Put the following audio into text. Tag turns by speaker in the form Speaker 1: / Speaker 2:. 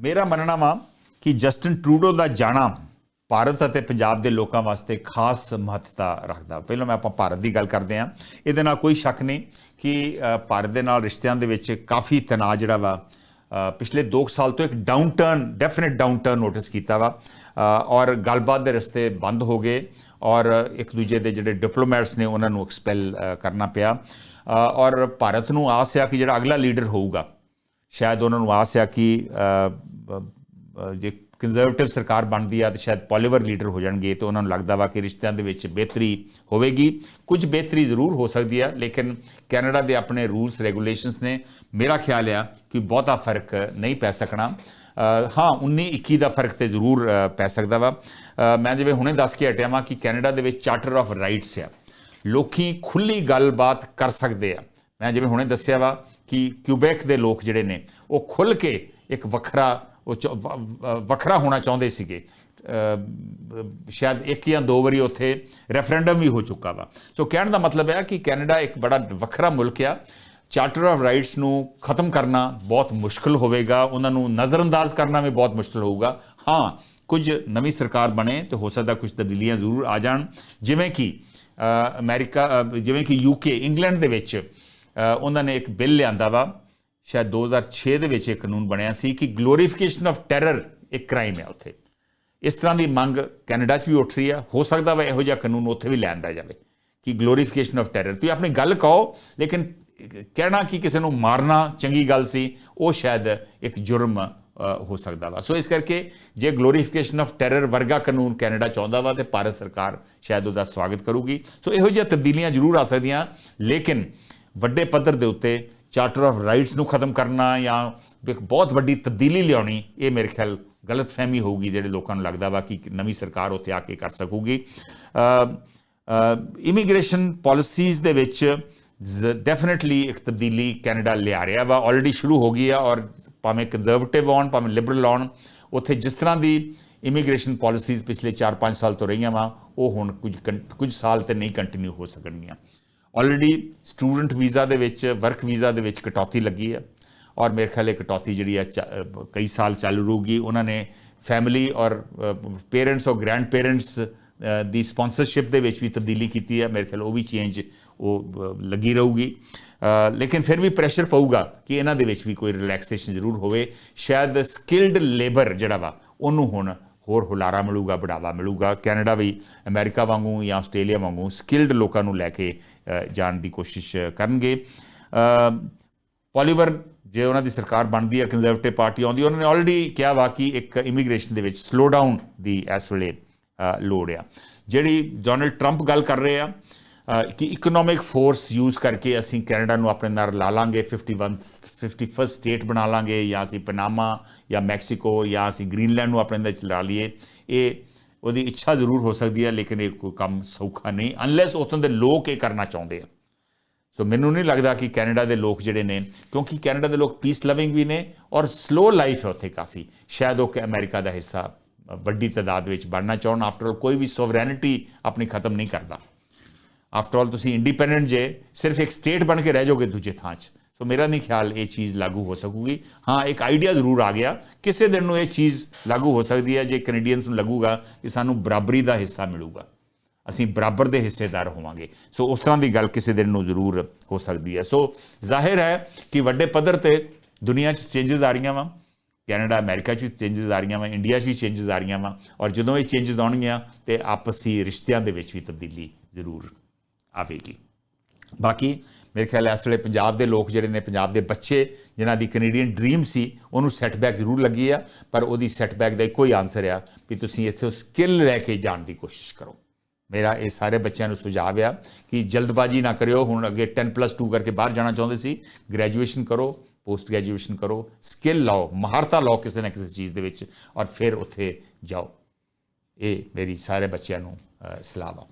Speaker 1: ਮੇਰਾ ਮੰਨਣਾ ਵਾ ਕਿ ਜਸਟਿਨ ਟਰੂਡੋ ਦਾ ਜਾਣਾ ਭਾਰਤ ਅਤੇ ਪੰਜਾਬ ਦੇ ਲੋਕਾਂ ਵਾਸਤੇ ਖਾਸ ਮਹੱਤਤਾ ਰੱਖਦਾ। ਪਹਿਲਾਂ ਮੈਂ ਆਪਾਂ ਭਾਰਤ ਦੀ ਗੱਲ ਕਰਦੇ ਹਾਂ ਇਹਦੇ ਨਾਲ ਕੋਈ ਸ਼ੱਕ ਨਹੀਂ ਕਿ ਭਾਰਤ ਦੇ ਨਾਲ ਰਿਸ਼ਤਿਆਂ ਦੇ ਵਿੱਚ ਕਾਫੀ ਤਣਾਅ ਜਿਹੜਾ ਵਾ ਅ, ਪਿਛਲੇ 2 ਸਾਲ ਤੋਂ ਇੱਕ down turn definite down turn notice ਕੀਤਾ ਵਾ। ਔਰ ਗੱਲਬਾਤ ਦੇ ਰਸਤੇ ਬੰਦ ਹੋ ਗਏ ਔਰ ਇੱਕ ਦੂਜੇ ਦੇ ਜਿਹੜੇ ਡਿਪਲੋਮੈਟਸ ਨੇ ਉਹਨਾਂ ਨੂੰ ਐਕਸਪੈਲ ਕਰਨਾ ਪਿਆ। ਔਰ ਭਾਰਤ ਨੂੰ ਆਸ ਆ ਕਿ ਜਿਹੜਾ ਅਗਲਾ ਲੀਡਰ ਹੋਊਗਾ ਸ਼ਾਇਦ ਉਹਨਾਂ ਨੂੰ ਆਸ ਆ ਕਿ ਜੇ ਕੰਜ਼ਰਵੇਟਿਵ ਸਰਕਾਰ ਬਣਦੀ ਆ ਤਾਂ ਸ਼ਾਇਦ ਪੋਲੀਵਰ ਲੀਡਰ ਹੋ ਜਾਣਗੇ ਤੇ ਉਹਨਾਂ ਨੂੰ ਲੱਗਦਾ ਵਾ ਕਿ ਰਿਸ਼ਤਿਆਂ ਦੇ ਵਿੱਚ ਬਿਹਤਰੀ ਹੋਵੇਗੀ। ਕੁਝ ਬਿਹਤਰੀ ਜ਼ਰੂਰ ਹੋ ਸਕਦੀ ਆ, ਲੇਕਿਨ ਕੈਨੇਡਾ ਦੇ ਆਪਣੇ ਰੂਲਸ ਰੈਗੂਲੇਸ਼ਨਸ ਨੇ ਮੇਰਾ ਖਿਆਲ ਆ ਕਿ ਬਹੁਤਾ ਫ਼ਰਕ ਨਹੀਂ ਪੈ ਸਕਣਾ। ਹਾਂ 19 21 ਦਾ ਫ਼ਰਕ ਤੇ ਜ਼ਰੂਰ ਪੈ ਸਕਦਾ ਵਾ। ਮੈਂ ਜਿਵੇਂ ਹੁਣੇ ਦੱਸ ਕੇ ਹਟਿਆ ਵਾਂ ਕਿ ਕੈਨੇਡਾ ਦੇ ਵਿੱਚ ਚਾਰਟਰ ਆਫ ਰਾਈਟਸ ਆ। ਲੋਕੀ ਖੁੱਲੀ ਗੱਲਬਾਤ ਕਰ ਸਕਦੇ ਆ। ਮੈਂ ਜਿਵੇਂ ਹੁਣੇ ਦੱਸਿਆ ਵਾ ਕਿ ਕਿਊਬੈਕ ਦੇ ਲੋਕ ਜਿਹੜੇ ਨੇ, ਉਹ ਖੁੱਲ ਕੇ ਇੱਕ ਵੱਖਰਾ ਉਹ ਚ- ਵ- ਵੱਖਰਾ ਹੋਣਾ ਚਾਹੁੰਦੇ ਸੀਗੇ। ਸ਼ਾਇਦ ਇੱਕ ਜਾਂ ਦੋ ਵਾਰੀ ਉੱਥੇ ਰੈਫਰੈਂਡਮ ਵੀ ਹੋ ਚੁੱਕਾ ਵਾ। ਸੋ ਕਹਿਣ ਦਾ ਮਤਲਬ ਹੈ ਕਿ ਕੈਨੇਡਾ ਇੱਕ ਬੜਾ ਵੱਖਰਾ ਮੁਲਕ ਆ। ਚਾਰਟਰ ਆਫ ਰਾਈਟਸ ਨੂੰ ਖਤਮ ਕਰਨਾ ਬਹੁਤ ਮੁਸ਼ਕਲ ਹੋਵੇਗਾ। ਉਹਨਾਂ ਨੂੰ ਨਜ਼ਰਅੰਦਾਜ਼ ਕਰਨਾ ਵੀ ਬਹੁਤ ਮੁਸ਼ਕਲ ਹੋਊਗਾ। ਹਾਂ ਕੁਝ ਨਵੀਂ ਸਰਕਾਰ ਬਣੇ ਤੇ ਹੋ ਸਕਦਾ ਕੁਝ ਤਬਦੀਲੀਆਂ ਜ਼ਰੂਰ ਆ ਜਾਣ। ਜਿਵੇਂ ਕਿ ਅ, ਅਮਰੀਕਾ ਜਿਵੇਂ ਕਿ ਯੂਕੇ ਇੰਗਲੈਂਡ ਦੇ ਵਿੱਚ ਉਹਨਾਂ ਨੇ ਇੱਕ ਬਿੱਲ ਲਿਆਂਦਾ ਵਾ। ਸ਼ਾਇਦ 2006 ਦੇ ਵਿੱਚ ਇਹ ਕਾਨੂੰਨ ਬਣਿਆ ਸੀ ਕਿ ਗਲੋਰੀਫਿਕੇਸ਼ਨ ਆਫ ਟੈਰਰ ਇੱਕ ਕ੍ਰਾਈਮ ਹੈ ਉੱਥੇ। ਇਸ ਤਰ੍ਹਾਂ ਦੀ ਮੰਗ ਕੈਨੇਡਾ 'ਚ ਵੀ ਉੱਠ ਰਹੀ ਆ। ਹੋ ਸਕਦਾ ਵਾ ਇਹੋ ਜਿਹਾ ਕਾਨੂੰਨ ਉੱਥੇ ਵੀ ਲਿਆਂਦਾ ਜਾਵੇ ਕਿ ਗਲੋਰੀਫਿਕੇਸ਼ਨ ਆਫ ਟੈਰਰ ਤੁਸੀਂ ਆਪਣੀ ਗੱਲ ਕਹੋ, ਲੇਕਿਨ ਕਹਿਣਾ ਕਿ ਕਿਸੇ ਨੂੰ ਮਾਰਨਾ ਚੰਗੀ ਗੱਲ ਸੀ, ਉਹ ਸ਼ਾਇਦ ਇੱਕ ਜੁਰਮ ਹੋ ਸਕਦਾ ਵਾ। ਸੋ ਇਸ ਕਰਕੇ ਜੇ ਗਲੋਰੀਫਿਕੇਸ਼ਨ ਆਫ ਟੈਰਰ ਵਰਗਾ ਕਾਨੂੰਨ ਕੈਨੇਡਾ ਚਾਹੁੰਦਾ ਵਾ ਤੇ ਭਾਰਤ ਸਰਕਾਰ ਸ਼ਾਇਦ ਉਹਦਾ ਸਵਾਗਤ ਕਰੂਗੀ। ਸੋ ਇਹੋ ਜਿਹੀਆਂ ਤਬਦੀਲੀਆਂ ਜ਼ਰੂਰ ਆ ਸਕਦੀਆਂ, ਲੇਕਿਨ ਵੱਡੇ ਪੱਧਰ ਦੇ ਉੱਤੇ ਚਾਰਟਰ ਆਫ ਰਾਈਟਸ ਨੂੰ ਖਤਮ ਕਰਨਾ ਜਾਂ ਇੱਕ ਬਹੁਤ ਵੱਡੀ ਤਬਦੀਲੀ ਲਿਆਉਣੀ, ਇਹ ਮੇਰੇ ਖਿਆਲ ਗਲਤਫਹਿਮੀ ਹੋਊਗੀ ਜਿਹੜੇ ਲੋਕਾਂ ਨੂੰ ਲੱਗਦਾ ਵਾ ਕਿ ਨਵੀਂ ਸਰਕਾਰ ਉੱਥੇ ਆ ਕੇ ਕਰ ਸਕੂਗੀ। ਇਮੀਗ੍ਰੇਸ਼ਨ ਪਾਲਿਸੀਜ਼ ਦੇ ਵਿੱਚ ਡੈਫੀਨਿਟਲੀ ਇੱਕ ਤਬਦੀਲੀ ਕੈਨੇਡਾ ਲਿਆ ਰਿਹਾ ਵਾ ਆਲਰੇਡੀ ਸ਼ੁਰੂ ਹੋ ਗਈ ਆ ਔਰ ਭਾਵੇਂ ਕੰਜ਼ਰਵੇਟਿਵ ਆਉਣ ਭਾਵੇਂ ਲਿਬਰਲ ਆਉਣ ਉੱਥੇ ਜਿਸ ਤਰ੍ਹਾਂ ਦੀ ਇਮੀਗ੍ਰੇਸ਼ਨ ਪਾਲਿਸੀਜ਼ ਪਿਛਲੇ 4-5 ਸਾਲ ਤੋਂ ਰਹੀਆਂ ਵਾ, ਉਹ ਹੁਣ ਕੁਝ ਕੰ- ਕੁਝ ਸਾਲ ਤੇ ਨਹੀਂ ਕੰਟੀਨਿਊ ਹੋ ਸਕਣਗੀਆਂ। ਆਲਰੇਡੀ ਸਟੂਡੈਂਟ ਵੀਜ਼ਾ ਦੇ ਵਿੱਚ ਵਰਕ ਵੀਜ਼ਾ ਦੇ ਵਿੱਚ ਕਟੌਤੀ ਲੱਗੀ ਹੈ। ਔਰ ਮੇਰੇ ਖਿਆਲ ਇਹ ਕਟੌਤੀ ਜਿਹੜੀ ਹੈ, ਚ- ਕਈ ਸਾਲ ਚਾਲੂ ਰਹੂਗੀ। ਉਹਨਾਂ ਨੇ ਫੈਮਿਲੀ ਔਰ ਪੇਰੈਂਟਸ ਔਰ ਗ੍ਰੈਂਡ ਪੇਰੈਂਟਸ ਦੀ ਸਪਾਂਸਰਸ਼ਿਪ ਦੇ ਵਿੱਚ ਵੀ ਤਬਦੀਲੀ ਕੀਤੀ ਹੈ। ਮੇਰੇ ਖਿਆਲ ਉਹ ਵੀ ਚੇਂਜ ਉਹ ਲੱਗੀ ਰਹੂਗੀ। ਲੇਕਿਨ ਫਿਰ ਵੀ ਪ੍ਰੈਸ਼ਰ ਪਊਗਾ ਕਿ ਇਹਨਾਂ ਦੇ ਵਿੱਚ ਵੀ ਕੋਈ ਰਿਲੈਕਸੇਸ਼ਨ ਜ਼ਰੂਰ ਹੋਵੇ। ਸ਼ਾਇਦ ਸਕਿਲਡ ਲੇਬਰ ਜਿਹੜਾ ਵਾ, ਉਹਨੂੰ ਹੁਣ ਹੋਰ ਹੁਲਾਰਾ ਮਿਲੂਗਾ, ਬੜਾਵਾ ਮਿਲੂਗਾ। ਕੈਨੇਡਾ ਵੀ ਅਮਰੀਕਾ ਵਾਂਗੂ ਜਾਂ ਆਸਟ੍ਰੇਲੀਆ ਵਾਂਗੂ ਸਕਿਲਡ ਲੋਕਾਂ ਨੂੰ ਲੈ ਕੇ ਜਾਣ ਦੀ ਕੋਸ਼ਿਸ਼ ਕਰਨਗੇ। ਪੋਲੀਵਰ, ਜੇ ਉਹਨਾਂ ਦੀ ਸਰਕਾਰ ਬਣਦੀ ਹੈ ਕੰਜ਼ਰਵੇਟਿਵ ਪਾਰਟੀ ਆਉਂਦੀ, ਉਹਨਾਂ ਨੇ ਆਲਰੇਡੀ ਕਿਹਾ ਵਾ ਕਿ ਇੱਕ ਇਮੀਗ੍ਰੇਸ਼ਨ ਦੇ ਵਿੱਚ ਸਲੋ ਡਾਊਨ ਦੀ ਇਸ ਵੇਲੇ ਲੋੜ ਆ। ਜਿਹੜੀ ਡੋਨਲਡ ਟਰੰਪ ਗੱਲ ਕਰ ਰਹੇ ਆ ਕਿ ਇਕਨੋਮਿਕ ਫੋਰਸ ਯੂਜ਼ ਕਰਕੇ ਅਸੀਂ ਕੈਨੇਡਾ ਨੂੰ ਆਪਣੇ ਨਾਲ ਲਾ ਲਾਂਗੇ 51 51 ਸਟੇਟ ਬਣਾ ਲਾਂਗੇ, ਜਾਂ ਅਸੀਂ ਪਨਾਮਾ ਜਾਂ ਮੈਕਸੀਕੋ ਜਾਂ ਅਸੀਂ ਗ੍ਰੀਨਲੈਂਡ ਨੂੰ ਆਪਣੇ ਅੰਦਰ ਚਲਾ ਲਈਏ। ਇਹ ਉਹਦੀ ਇੱਛਾ ਜ਼ਰੂਰ ਹੋ ਸਕਦੀ ਹੈ, ਲੇਕਿਨ ਇਹ ਕੋਈ ਕੰਮ ਸੌਖਾ ਨਹੀਂ ਅਨਲੈਸ ਉੱਥੋਂ ਦੇ ਲੋਕ ਇਹ ਕਰਨਾ ਚਾਹੁੰਦੇ ਆ। ਸੋ ਮੈਨੂੰ ਨਹੀਂ ਲੱਗਦਾ ਕਿ ਕੈਨੇਡਾ ਦੇ ਲੋਕ ਜਿਹੜੇ ਨੇ, ਕਿਉਂਕਿ ਕੈਨੇਡਾ ਦੇ ਲੋਕ ਪੀਸ ਲਵਿੰਗ ਵੀ ਨੇ ਔਰ ਸਲੋ ਲਾਈਫ ਹੈ ਉੱਥੇ ਕਾਫੀ। ਸ਼ਾਇਦ ਉਹ ਕਿ ਅਮਰੀਕਾ ਦਾ ਹਿੱਸਾ ਵੱਡੀ ਤਾਦਾਦ ਵਿੱਚ ਬਣਨਾ ਚਾਹਣ। ਆਫਟਰ ਆਲ ਕੋਈ ਵੀ ਸੋਵਰੈਨਿਟੀ ਆਪਣੀ ਖਤਮ ਨਹੀਂ ਕਰਦਾ। ਆਫਟਰ ਆਲ ਤੁਸੀਂ ਇੰਡੀਪੈਂਡੈਂਟ ਜੇ, ਸਿਰਫ ਇੱਕ ਸਟੇਟ ਬਣ ਕੇ ਰਹਿ ਜਾਓਗੇ ਦੂਜੇ ਥਾਂ 'ਚ। ਸੋ ਮੇਰਾ ਨਹੀਂ ਖਿਆਲ ਇਹ ਚੀਜ਼ ਲਾਗੂ ਹੋ ਸਕੂਗੀ ਹਾਂ ਇੱਕ ਆਈਡੀਆ ਜ਼ਰੂਰ ਆ ਗਿਆ ਕਿਸੇ ਦਿਨ ਨੂੰ ਇਹ ਚੀਜ਼ ਲਾਗੂ ਹੋ ਸਕਦੀ ਹੈ ਜੇ ਕੈਨੇਡੀਅਨਸ ਨੂੰ ਲੱਗੂਗਾ ਕਿ ਸਾਨੂੰ ਬਰਾਬਰੀ ਦਾ ਹਿੱਸਾ ਮਿਲੂਗਾ ਅਸੀਂ ਬਰਾਬਰ ਦੇ ਹਿੱਸੇਦਾਰ ਹੋਵਾਂਗੇ ਸੋ ਉਸ ਤਰ੍ਹਾਂ ਦੀ ਗੱਲ ਕਿਸੇ ਦਿਨ ਨੂੰ ਜ਼ਰੂਰ ਹੋ ਸਕਦੀ ਹੈ ਸੋ ਜ਼ਾਹਿਰ ਹੈ ਕਿ ਵੱਡੇ ਪੱਧਰ ਤੇ ਦੁਨੀਆ 'ਚ ਚੇਂਜਸ ਆ ਰਹੀਆਂ ਵਾ ਕੈਨੇਡਾ ਅਮਰੀਕਾ 'ਚ ਵੀ ਚੇਂਜਸ ਆ ਰਹੀਆਂ ਵਾ ਇੰਡੀਆ 'ਚ ਵੀ ਚੇਂਜਸ ਆ ਰਹੀਆਂ ਵਾ ਔਰ ਜਦੋਂ ਇਹ ਚੇਂਜਸ ਆਉਣਗੀਆਂ ਤੇ ਆਪਸੀ ਰਿਸ਼ਤਿਆਂ ਦੇ ਵਿੱਚ ਵੀ ਤਬਦੀਲੀ ਜ਼ਰੂਰ ਆਵੇਗੀ ਬਾਕੀ ਮੇਰੇ ਖਿਆਲ ਇਸ ਵੇਲੇ ਪੰਜਾਬ ਦੇ ਲੋਕ ਜਿਹੜੇ ਨੇ, ਪੰਜਾਬ ਦੇ ਬੱਚੇ ਜਿਨ੍ਹਾਂ ਦੀ ਕੈਨੇਡੀਅਨ ਡ੍ਰੀਮ ਸੀ, ਉਹਨੂੰ ਸੈਟਬੈਕ ਜ਼ਰੂਰ ਲੱਗੀ ਆ, ਪਰ ਉਹਦੀ ਸੈਟਬੈਕ ਦਾ ਇੱਕੋ ਹੀ ਆਨਸਰ ਆ ਵੀ ਤੁਸੀਂ ਇੱਥੇ ਸਕਿੱਲ ਲੈ ਕੇ ਜਾਣ ਦੀ ਕੋਸ਼ਿਸ਼ ਕਰੋ। ਮੇਰਾ ਇਹ ਸਾਰੇ ਬੱਚਿਆਂ ਨੂੰ ਸੁਝਾਅ ਆ ਕਿ ਜਲਦਬਾਜ਼ੀ ਨਾ ਕਰਿਓ, ਹੁਣ ਅੱਗੇ 10+2 ਕਰਕੇ ਬਾਹਰ ਜਾਣਾ ਚਾਹੁੰਦੇ ਸੀ ਗ੍ਰੈਜੂਏਸ਼ਨ ਕਰੋ ਪੋਸਟ ਗ੍ਰੈਜੂਏਸ਼ਨ ਕਰੋ ਸਕਿੱਲ ਲਾਓ, ਮਹਾਰਤਾ ਲਾਓ ਕਿਸੇ ਨਾ ਕਿਸੇ ਚੀਜ਼ ਦੇ ਵਿੱਚ ਔਰ ਫਿਰ ਉੱਥੇ ਜਾਓ। ਇਹ ਮੇਰੀ ਸਾਰੇ ਬੱਚਿਆਂ ਨੂੰ ਸਲਾਹ ਆ।